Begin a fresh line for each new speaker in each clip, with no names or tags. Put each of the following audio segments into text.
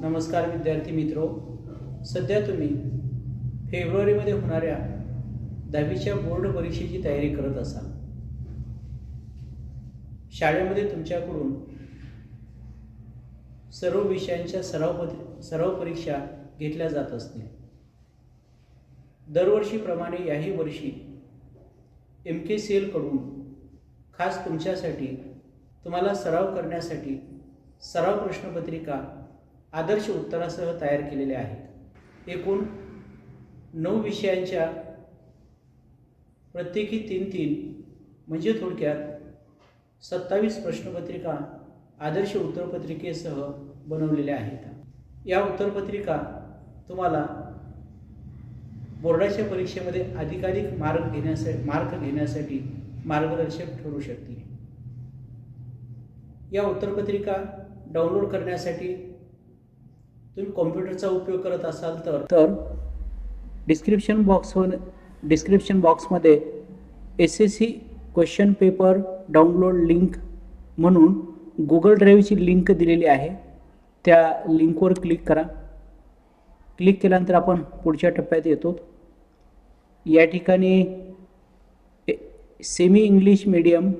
नमस्कार विद्यार्थी मित्रो. सध्या तुम्ही फेब्रुवारीमध्ये होणाऱ्या दहावीच्या बोर्ड परीक्षेची तयारी करत असाल. शाळेमध्ये तुमच्याकडून सर्व विषयांच्या सराव पद- सराव परीक्षा घेतल्या जात असतील. दरवर्षीप्रमाणे याही वर्षी एम के सी एलकडून खास तुमच्यासाठी तुम्हाला सराव करण्यासाठी सराव प्रश्नपत्रिका आदर्श उत्तरासह तयार केलेले आहेत. एकूण नऊ विषयांच्या प्रत्येकी तीन तीन म्हणजे थोडक्यात सत्तावीस प्रश्नपत्रिका आदर्श उत्तरपत्रिकेसह बनवलेल्या आहेत. या उत्तरपत्रिका तुम्हाला बोर्डाच्या परीक्षेमध्ये अधिकाधिक मार्क घेण्यासाठी मार्क घेण्यासाठी मार्गदर्शक ठरू शकतील. या उत्तरपत्रिका डाउनलोड करण्यासाठी तुम्ही कॉम्प्युटरचा उपयोग करत असाल तर? तर डिस्क्रिप्शन बॉक्सवर डिस्क्रिप्शन बॉक्समध्ये S S C question paper download link म्हणून गुगल ड्राईव्हची लिंक दिलेली आहे. त्या लिंकवर क्लिक करा. क्लिक केल्यानंतर आपण पुढच्या टप्प्यात येतो. या ठिकाणी ए- सेमी इंग्लिश मीडियम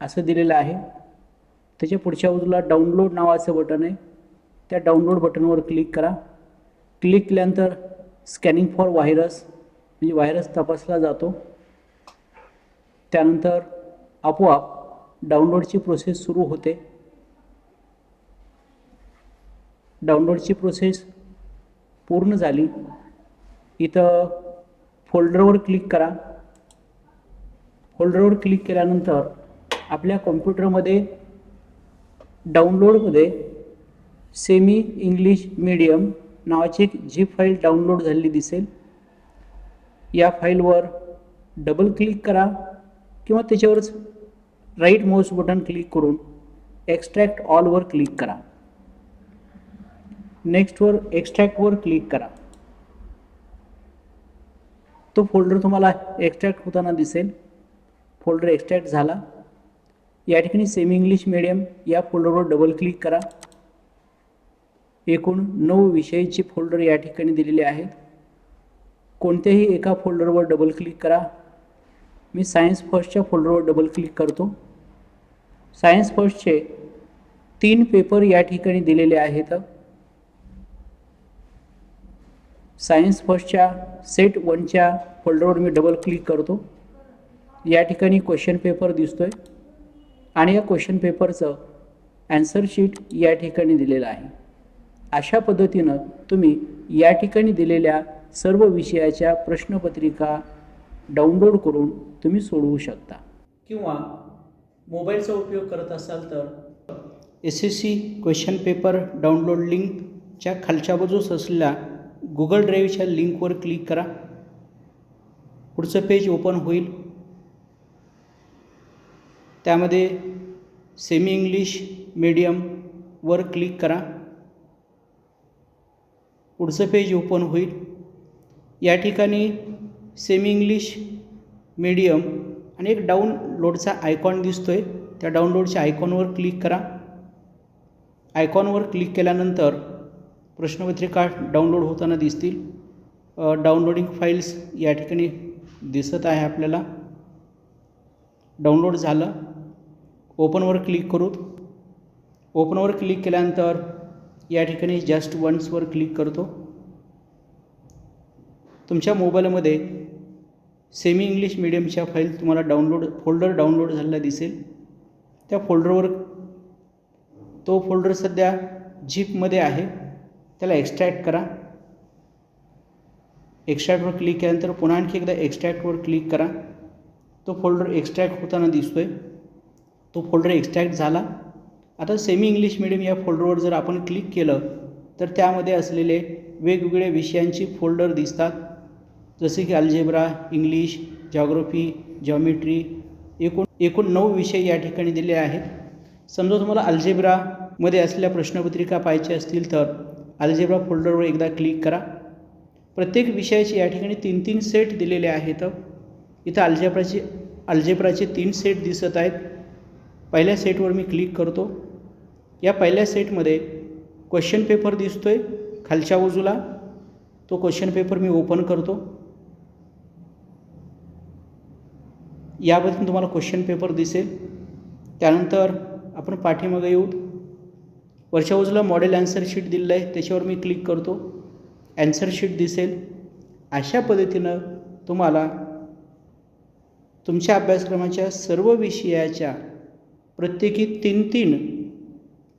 असं दिलेलं आहे. त्याच्या पुढच्या बाजूला डाउनलोड नावाचं बटन आहे. त्या डाउनलोड बटनवर क्लिक करा. क्लिक केल्यानंतर स्कॅनिंग फॉर व्हायरस म्हणजे व्हायरस तपासला जातो. त्यानंतर आपोआप डाउनलोडची प्रोसेस सुरू होते. डाउनलोडची प्रोसेस पूर्ण झाली. इथं फोल्डरवर क्लिक करा. फोल्डरवर क्लिक केल्यानंतर आपल्या कॉम्प्युटरमध्ये डाउनलोडमध्ये सेमी इंग्लिश मीडियम नावाची एक झिप फाईल डाउनलोड झालेली दिसेल. या फाईलवर डबल क्लिक करा किंवा त्याच्यावरच राईट माऊस बटन क्लिक करून एक्स्ट्रॅक्ट ऑलवर क्लिक करा. नेक्स्टवर एक्स्ट्रॅक्टवर क्लिक करा. तो फोल्डर तुम्हाला एक्स्ट्रॅक्ट होताना दिसेल. फोल्डर एक्स्ट्रॅक्ट झाला. या ठिकाणी सेमी इंग्लिश मीडियम या फोल्डरवर डबल क्लिक करा. एकूण नऊ विषयाची फोल्डर या ठिकाणी दिलेली आहेत कोणत्याही एका फोल्डरवर डबल क्लिक करा. मी सायन्स फर्स्टच्या फोल्डरवर डबल क्लिक करतो. सायन्स फर्स्टचे तीन पेपर या ठिकाणी दिलेले आहेत. सायन्स फर्स्टच्या सेट वनच्या फोल्डरवर मी डबल क्लिक करतो. या ठिकाणी क्वेश्चन पेपर दिसतो आहे आणि या क्वेश्चन पेपरचं ॲन्सर शीट या ठिकाणी दिलेलं आहे. अशा पद्धतीनं तुम्ही या ठिकाणी दिलेल्या सर्व विषयाच्या प्रश्नपत्रिका डाउनलोड करून तुम्ही सोडवू शकता. किंवा मोबाईलचा उपयोग करत असाल तर S S C question paper download लिंकच्या खालच्या बाजूस असलेल्या गुगल ड्राईव्हच्या लिंकवर क्लिक करा. पुढचं पेज ओपन होईल. त्यामध्ये सेमी इंग्लिश मीडियमवर क्लिक करा. पुढचं पेज ओपन होईल. या ठिकाणी सेमी इंग्लिश मीडियम आणि एक डाउनलोडचा आयकॉन दिसतो आहे त्या डाउनलोडच्या आयकॉनवर क्लिक करा. आयकॉनवर क्लिक केल्यानंतर प्रश्नपत्रिका डाउनलोड होताना दिसतील. डाउनलोडिंग फाईल्स या ठिकाणी दिसत आहे आपल्याला. डाउनलोड झालं. ओपनवर क्लिक करू ओपनवर क्लिक केल्यानंतर या ठिकाणी जस्ट वन्सवर क्लिक करतो. तुमच्या मोबाईलमध्ये सेमी इंग्लिश मिडियमच्या फाईल तुम्हाला डाउनलोड फोल्डर डाउनलोड झालेला दिसेल. त्या फोल्डरवर तो फोल्डर सध्या झिपमध्ये आहे. त्याला एक्स्ट्रॅक्ट करा. एक्स्ट्रॅक्टवर क्लिक केल्यानंतर पुन्हा आणखी एकदा एक्स्ट्रॅक्टवर क्लिक करा. तो फोल्डर एक्स्ट्रॅक्ट होताना दिसतो आहे तो फोल्डर एक्स्ट्रॅक्ट झाला. आता सेमी इंग्लिश मिडियम या फोल्डरवर जर आपण क्लिक केलं तर त्यामध्ये असलेले वेगवेगळ्या विषयांची फोल्डर दिसतात. जसे की अल्जेब्रा इंग्लिश जॉग्रफी जॉमेट्री एकूण एकूण नऊ विषय या ठिकाणी दिले आहेत. समजा तुम्हाला अल्जेब्रामध्ये असलेल्या प्रश्नपत्रिका पाहिजे असतील तर अल्जेब्रा फोल्डरवर एकदा क्लिक करा. प्रत्येक विषयाचे या ठिकाणी तीन तीन सेट दिलेले आहेत. इथं अल्जेब्राचे अल्जेब्राचे तीन सेट दिसत आहेत. पहिल्या सेटवर मी क्लिक करतो. या पहिल्या सेटमध्ये क्वेश्चन पेपर दिसतो आहे खालच्या बाजूला. तो क्वेश्चन पेपर मी ओपन करतो. याबद्दल तुम्हाला क्वेश्चन पेपर दिसेल. त्यानंतर आपण पाठीमागे येऊ. वरच्या बाजूला मॉडेल ॲन्सर शीट दिलेलं आहे. त्याच्यावर मी क्लिक करतो. ॲन्सर शीट दिसेल. अशा पद्धतीनं तुम्हाला तुमच्या अभ्यासक्रमाच्या सर्व विषयाच्या प्रत्येकी तीन तीन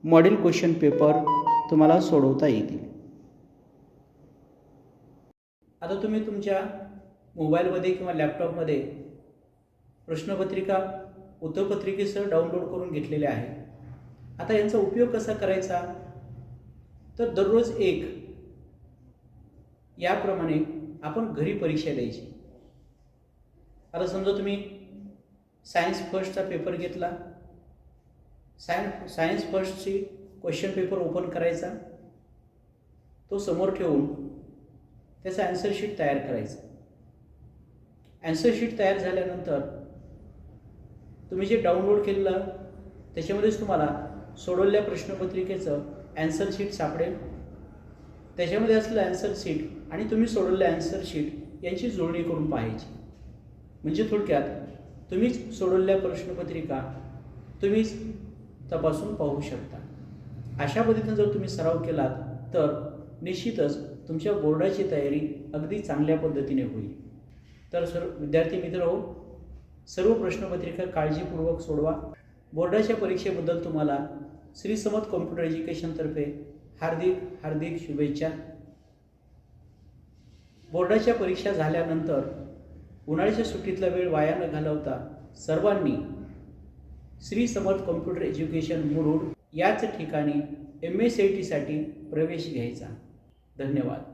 मॉडेल क्वेश्चन पेपर तुम्हाला सोडवता येतील. आता तुम्ही तुमच्या मोबाईलमध्ये किंवा लॅपटॉपमध्ये प्रश्नपत्रिका उत्तरपत्रिकेसह डाउनलोड करून घेतलेले आहे. आता यांचा उपयोग कसा करायचा? तर दररोज एक. याप्रमाणे आपण घरी परीक्षा द्यायची. आता समजा तुम्ही सायन्स फर्स्टचा पेपर घेतला. सायन्स सायन्स फर्स्टची क्वेश्चन पेपर ओपन करायचा. तो समोर ठेवून त्याचा ॲन्सरशीट तयार करायचं. ॲन्सर शीट तयार झाल्यानंतर तुम्ही जे डाउनलोड केलेलं त्याच्यामध्येच तुम्हाला सोडवलेल्या प्रश्नपत्रिकेचं ॲन्सर शीट सापडेल. त्याच्यामध्ये असलेलं ॲन्सर शीट आणि तुम्ही सोडवलेलं ॲन्सर शीट यांची जोडणी करून पाहायची. म्हणजे थोडक्यात तुम्हीच सोडवलेल्या प्रश्नपत्रिका तुम्हीच तपासून पाहू शकता. अशा पद्धतीनं जर तुम्ही सराव केलात तर निश्चितच तुमच्या बोर्डाची तयारी अगदी चांगल्या पद्धतीने होईल. तर सर विद्यार्थी मित्र हो सर्व प्रश्नपत्रिका काळजीपूर्वक सोडवा. बोर्डाच्या परीक्षेबद्दल तुम्हाला श्री समत कॉम्प्युटर एज्युकेशनतर्फे हार्दिक हार्दिक शुभेच्छा. बोर्डाच्या परीक्षा झाल्यानंतर उन्हाळ्याच्या सुट्टीतला वेळ वाया न घालवता सर्वांनी श्री समर्थ कॉम्प्युटर एज्युकेशन मुरुड याच ठिकाणी एम एस सी टीसाठी प्रवेश घ्यायचा. धन्यवाद.